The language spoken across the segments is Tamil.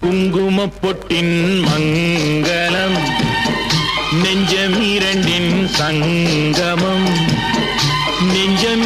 குங்கும பொட்டின் மங்களம் நெஞ்சம் இரண்டின் சங்கமம். நெஞ்சம்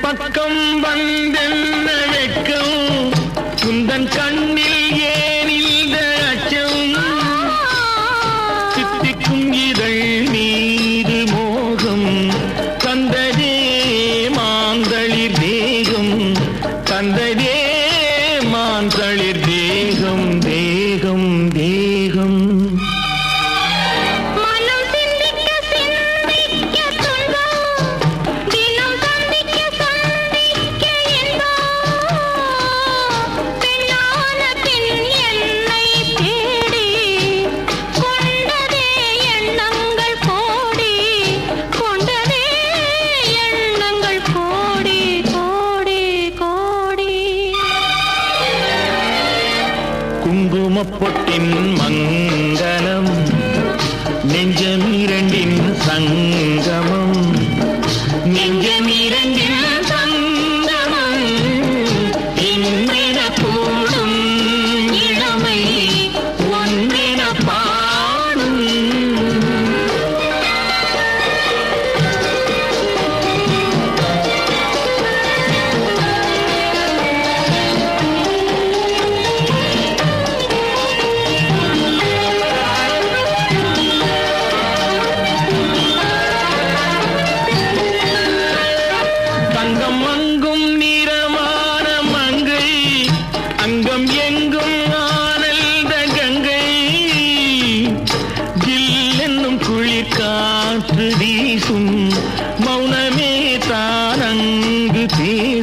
பக்கம் வந்தென் குங்குமப்பொட்டின் மங்கலம் நெஞ்சம் இரண்டின் சங்க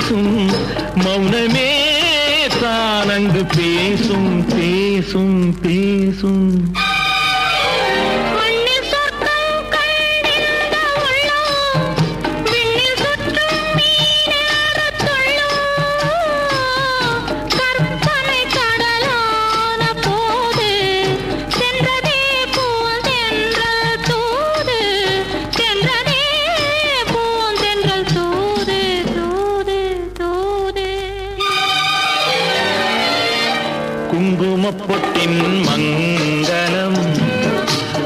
பேசும் மௌனமே தான் அங்கு பேசும் பேசும் பேசும். குங்குமப்பொட்டின் மங்களம்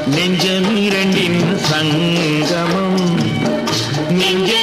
நெஞ்சம் இரண்டின் சங்கமம். நெஞ்ச